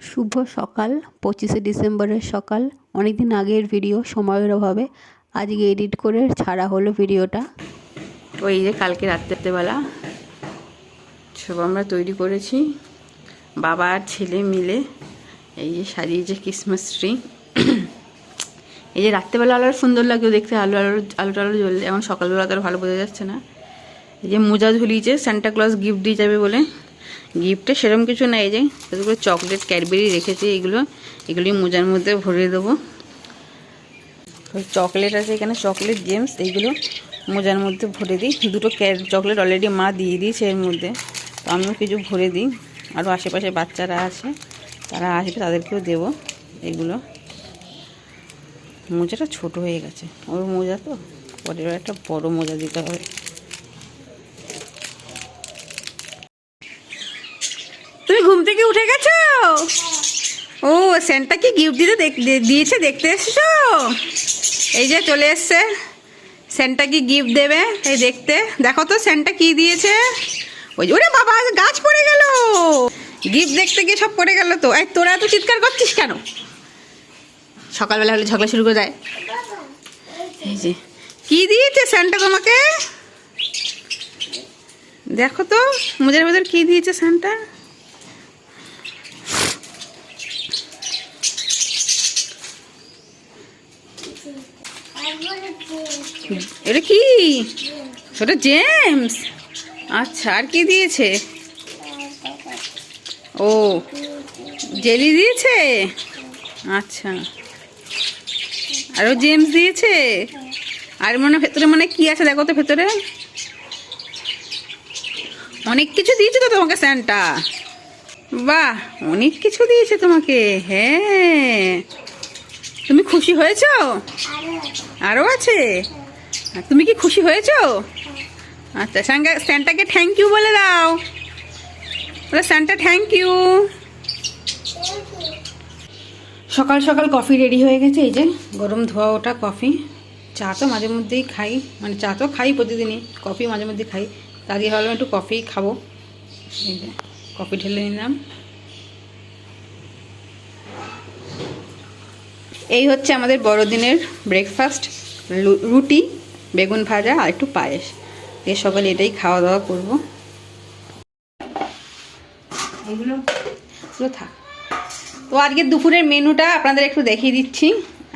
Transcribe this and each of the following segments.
শুভ সকাল, পঁচিশে ডিসেম্বরের সকাল। অনেক দিন আগের ভিডিও, সময়ের অভাবে। আজকে এডিট করে ছাড়া হলো ভিডিওটা। ওই যে কালকে রাত্রেবেলা সব আমরা তৈরি করেছি। বাবা আর ছেলে মিলে এই যে সাজিয়েছে ক্রিসমাস ট্রি এই যে রাত্রেবেলা আলো সুন্দর লাগতো দেখতে, আলো আলো আলো টালো জ্বললে। এখন সকালবেলা তো ভালো বোঝা যাচ্ছে না। এই যে মোজা ঝুলিয়েছে সান্টা ক্লজ গিফট দিয়ে যাবে বলে। গিফটে সেরকম কিছু না এই যে কতগুলো চকলেট, ক্যাডবেরি রেখেছি এগুলো। এগুলি মোজার মধ্যে ভরে দেবো। চকলেট আছে এখানে, চকলেট জেমস এইগুলো মোজার মধ্যে ভরে দিই। দুটো চকলেট অলরেডি মা দিয়ে দিয়েছে এর মধ্যে। তো আমিও কিছু ভরে দিই। আরও আশেপাশে বাচ্চারা আছে, তারা আসবে, তাদেরকেও দেবো এগুলো। মোজাটা ছোট হয়ে গেছে। ওর মোজা তো, পরের একটা বড় মোজা দিতে হবে তুমি ঘুম থেকে উঠে গেছো? ও, সেন্টটা কি গিফট দিতে দিয়েছে দেখতে এসছো? এই যে চলে এসছে। সেন্টটা কি গিফট দেবে? এই দেখতে। দেখো তো সেন্টটা কি দিয়েছে। ওই ওরে বাবা, গাছ পড়ে গেল। গিফট দেখতে গিয়ে সব পড়ে গেল তো। এই, তোরা এত চিৎকার করছিস কেন? সকালবেলা হলে ঝগড়া শুরু করে দেয়। এই যে, কি দিয়েছে স্যান্টা তোমাকে? দেখো তো, মোজার ভেতর কি দিয়েছে স্যান্টা এটা কি? ওটা জেমস? আচ্ছা আর কি দিয়েছে? ও, জেলি দিয়েছে? আচ্ছা। আরও জেমস দিয়েছে? আর মনে ভেতরে মানে কি আছে দেখো তো ভেতরে। অনেক কিছু দিয়েছে তো তোমাকে, স্যান্টা। বাহ, অনেক কিছু দিয়েছে তোমাকে হ্যাঁ। তুমি খুশি হয়েছো? আরও আছে। তুমি কি খুশি হয়েছো? আচ্ছা স্যাঙ্গা স্যান্টাকে থ্যাংক ইউ বলে দাও। বলে, স্যান্টা থ্যাংক ইউ সকাল সকাল কফি রেডি হয়ে গেছে, এই যে গরম ধোয়া ওটা কফি চা তো মাঝে মধ্যেই খাই মানে চা তো খাই প্রতিদিনই কফি মাঝে মধ্যে খাই। তা দিয়ে ভাবলাম একটু কফি খাব। এই যে কফি ঢেলে নিলাম। এই হচ্ছে আমাদের বড়দিনের ব্রেকফাস্ট রুটি। বেগুন ভাজা আর একটু পায়েস। এ সকালে এটাই খাওয়া দাওয়া করব। এগুলো? এগুলো থাক। তো আজকে দুপুরের মেনুটা আপনাদের একটু দেখিয়ে দিচ্ছি।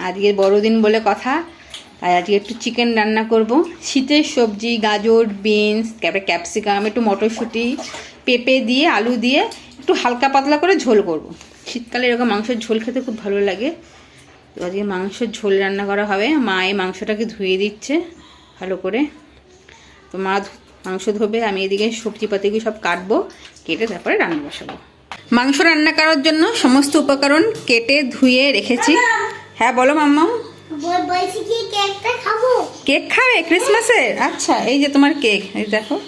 আজকে বড়দিন বলে কথা। তাই আজকে একটু চিকেন রান্না করব। শীতের সবজি গাজর বিনস তারপরে ক্যাপসিকাম একটু মটরশুঁটি পেঁপে দিয়ে আলু দিয়ে একটু হালকা পাতলা করে ঝোল করব। শীতকালে এরকম মাংসের ঝোল খেতে খুব ভালো লাগে। তো আজকে মাংসের ঝোল রান্না করা হবে। মা এই মাংসটাকে ধুয়ে দিচ্ছে। ভালো করে তো মা মাংস ধোবে আমি এদিকে সবজি সবজিপাতিগুলো সব কাটবো কেটে তারপরে রান্না বসাবো। মাংস রান্না করার জন্য সমস্ত উপকরণ কেটে ধুয়ে রেখেছি। হ্যাঁ বলো মাম্মা বল- বলছি কি কেকটা খাব? কেক খাবে ক্রিসমাসের আচ্ছা এই যে তোমার কেক এই দেখো।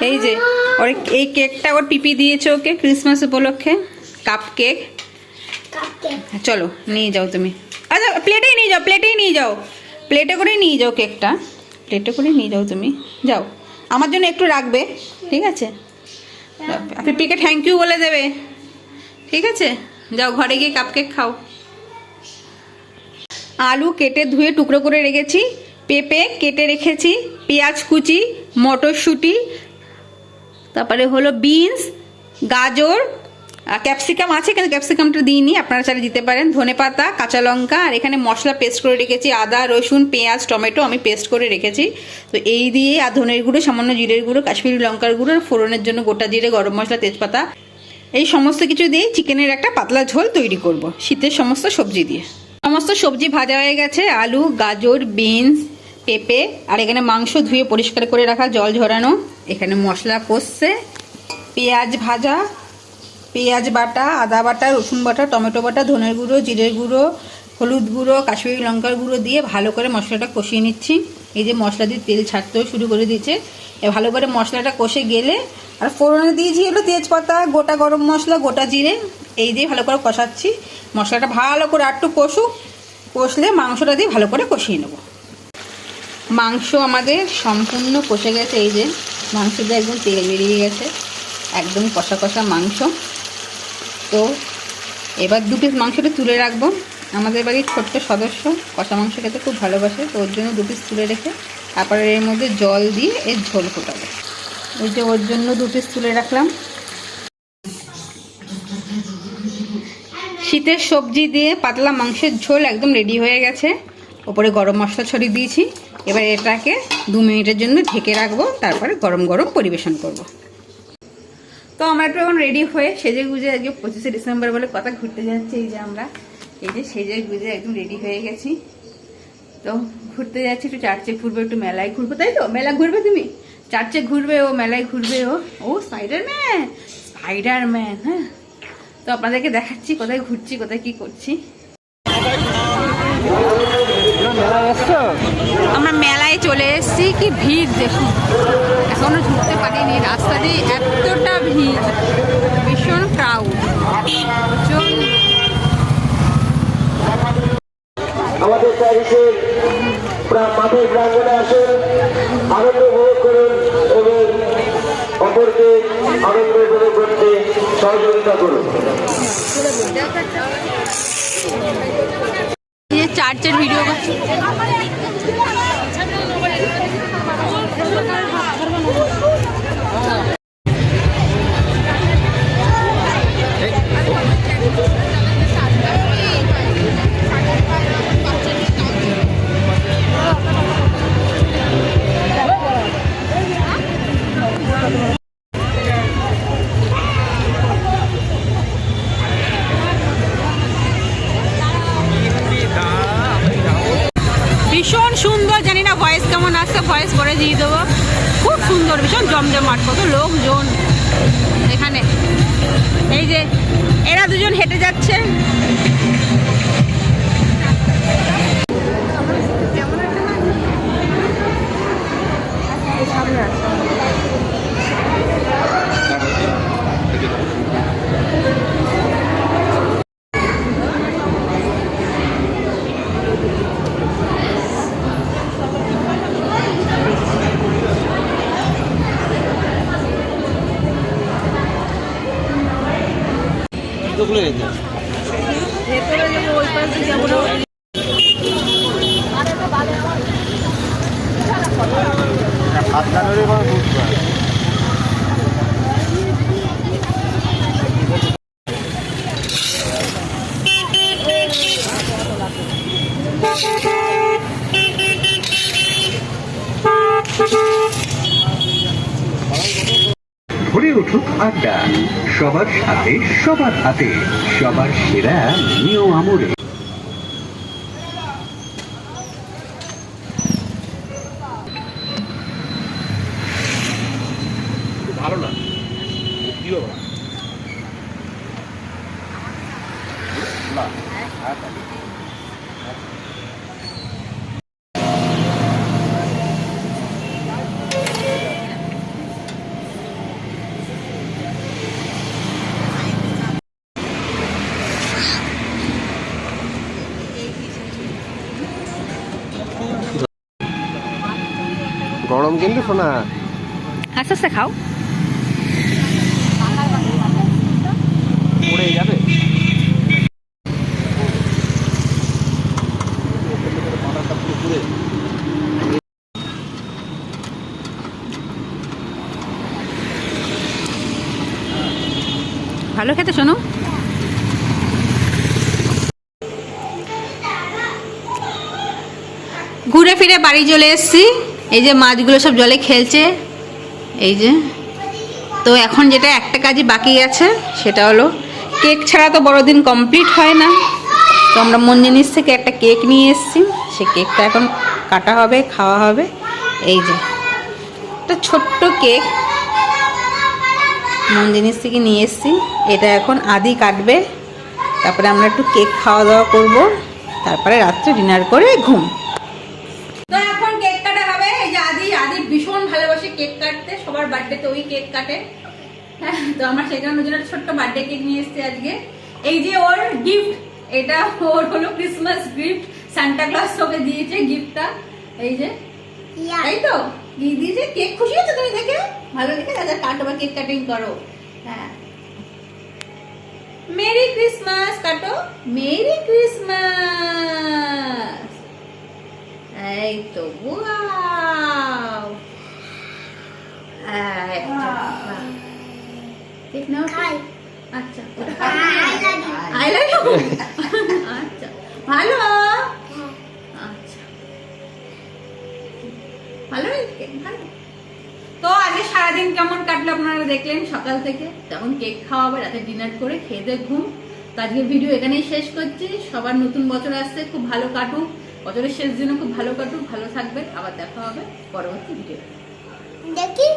এই যে ওর এই কেকটা ওর পিপি দিয়েছে ওকে ক্রিসমাস উপলক্ষে। কাপ কেক চলো নিয়ে যাও তুমি। আচ্ছা প্লেটেই নিয়ে যাও প্লেটেই নিয়ে যাও। প্লেটে করে নিয়ে যাও কেকটা। প্লেটে করে নিয়ে যাও তুমি। যাও। আমার জন্য একটু রাখবে, ঠিক আছে? পিপিকে থ্যাংক ইউ বলে দেবে। ঠিক আছে? যাও ঘরে গিয়ে কাপ কেক খাও। আলু কেটে ধুয়ে টুকরো করে রেখেছি, পেঁপে কেটে রেখেছি, পেঁয়াজ কুচি, মটরশুঁটি, তারপরে হলো বিনস গাজর ক্যাপসিকাম আছে, কিন্তু ক্যাপসিকামটা দিইনি। আপনারা চাইলে দিতে পারেন। ধনে পাতা, কাঁচা লঙ্কা, আর এখানে মশলা পেস্ট করে রেখেছি। আদা, রসুন, পেঁয়াজ, টমেটো আমি পেস্ট করে রেখেছি। তো এই দিয়ে আর ধনের গুঁড়ো, সামান্য জিরের গুঁড়ো, কাশ্মীরি লঙ্কার গুঁড়ো, আর ফোড়নের জন্য গোটা জিরে, গরম মশলা, তেজপাতা। এই সমস্ত কিছু দিয়ে চিকেনের একটা পাতলা ঝোল তৈরি করব। শীতের সমস্ত সবজি দিয়ে। সমস্ত সবজি ভাজা হয়ে গেছে। আলু, গাজর, বিনস, পেঁপে, আর এখানে মাংস ধুয়ে পরিষ্কার করে রাখা, জল ঝরানো। এখানে মশলা কষছে। পেঁয়াজ ভাজা। পেঁয়াজ বাটা, আদা বাটা, রসুন বাটা, টমেটো বাটা, ধনের গুঁড়ো, জিরের গুঁড়ো, হলুদ গুঁড়ো, কাশ্মীরি লঙ্কার গুঁড়ো দিয়ে ভালো করে মশলাটা কষিয়ে নিচ্ছি। এই যে মশলা দিয়ে তেল ছাড়তেও শুরু করে দিয়েছে। ভালো করে মশলাটা কষে গেলে আর ফোড়নে দিয়েছি হলো তেজপাতা, গোটা গরম মশলা, গোটা জিরে, এই দিয়ে ভালো করে কষাচ্ছি। মশলাটা ভালো করে একটু কষুক, কষলে মাংসটা দিয়ে ভালো করে কষিয়ে নেব। মাংস আমাদের সম্পূর্ণ কষে গেছে, এই যে মাংস দিয়ে একদম তেল বেরিয়ে গেছে। একদম কষা কষা মাংস। তো এবার দু পিস মাংসটা তুলে রাখব। আমাদের বাড়ির ছোট্ট সদস্য কষা মাংস খেতে খুব ভালোবাসে, তো ওর জন্য দু পিস তুলে রেখে তারপরে এর মধ্যে জল দিয়ে এর ঝোল ফোটাবো। ওই যে ওর জন্য দু পিস তুলে রাখলাম। শীতের সবজি দিয়ে পাতলা মাংসের ঝোল একদম রেডি হয়ে গেছে। ওপরে গরম মশলা ছড়িয়ে দিয়েছি। এবার এটাকে দু মিনিটের জন্য ঢেকে রাখব, তারপরে গরম গরম পরিবেশন করব। তো আমরা একটু এখন রেডি হয়ে সেজে গুজে আজকে পঁচিশে ডিসেম্বর বলে কথা ঘুরতে যাচ্ছি, এই যে আমরা। এই যে সেজে গুজে একদম রেডি হয়ে গেছি। তো ঘুরতে যাচ্ছি একটু চার্চে ঘুরবে, একটু মেলায় ঘুরবো, তাই তো? মেলা ঘুরবে তুমি? চার্চে ঘুরবে ও, মেলায় ঘুরবে ও। ও স্পাইডার ম্যান স্পাইডার ম্যান হ্যাঁ। তো আপনাদেরকে দেখাচ্ছি কোথায় ঘুরছি, কোথায় কি করছি। আমরা মেলায় চলে এসেছি কি ভিড় দেখুন। এখনও ঢুকতে পারিনি রাস্তা দিয়ে এতটা ভিড়। ভীষণ ক্রাউড আমাদের প্যারিসের মাঠের প্রাঙ্গণে আসুন আনন্দ উপভোগ করুন এবং অপরকে আনন্দ উপভোগ করতে সহযোগিতা করুন। এই যে চার্চের ভিডিও ভরে সবার হাতে সবার সেরা নিও আমরে। আস্তে আস্তে খাও। পড়ে যাবে। ভালো খেতে শোনো। ঘুরে ফিরে বাড়ি চলে এসেছি। এই যে মাছগুলো সব জলে খেলছে, এই যে। তো এখন যেটা একটা কাজই বাকি আছে, সেটা হলো কেক ছাড়া তো বড়দিন কমপ্লিট হয় না। তো আমরা মন জিনিস থেকে একটা কেক নিয়ে এসেছি সে কেকটা এখন কাটা হবে, খাওয়া হবে। এই যে, একটা ছোট্ট কেক মন জিনিস থেকে নিয়ে এসেছি। এটা এখন আদি কাটবে। তারপরে আমরা একটু কেক খাওয়া দাওয়া করব। তারপরে রাত্রে ডিনার করে ঘুম তো এখন কেক কাটা হবে এই যে আদি আদি ভীষণ ভালোবাসে কেক কাটতে সবার বার্থডেতে ওই কেক কাটে। হ্যাঁ, তো আমরা সেই জন্য ছোট্ট বার্থডে কেক নিয়ে এসেছি আজকে। এই যে ওর গিফট এটা ওর হলো ক্রিসমাস গিফট সান্টা ক্লাস ওকে দিয়েছে গিফটটা এই যে তাই তো? দিয়ে দিয়েছে? কেক খুশি হচ্ছে তুমি দেখে? ভালো দেখে? দাদা কাটো বা কেক কাটিং করো। হ্যাঁ। মেরি ক্রিসমাস কাটো। মেরি ক্রিসমাস এই তো ওয়াও এই তো, বাহ। নাও আচ্ছা আই লাভ ইউ আচ্ছা ভালো? আচ্ছা। ভালো ভালো। তো আজকে সারাদিন কেমন কাটলো আপনারা দেখলেন সকাল থেকে? তেমন কেক খাওয়া হবে রাতে ডিনার করে খেয়ে দিয়ে ঘুম। তো আজকে ভিডিও এখানেই শেষ করছি। সবার নতুন বছর আসছে খুব ভালো কাটুক। বছরের শেষ দিনও খুব ভালো কাটুক। ভালো থাকবেন। আবার দেখা হবে পরবর্তী ভিডিও দেখি।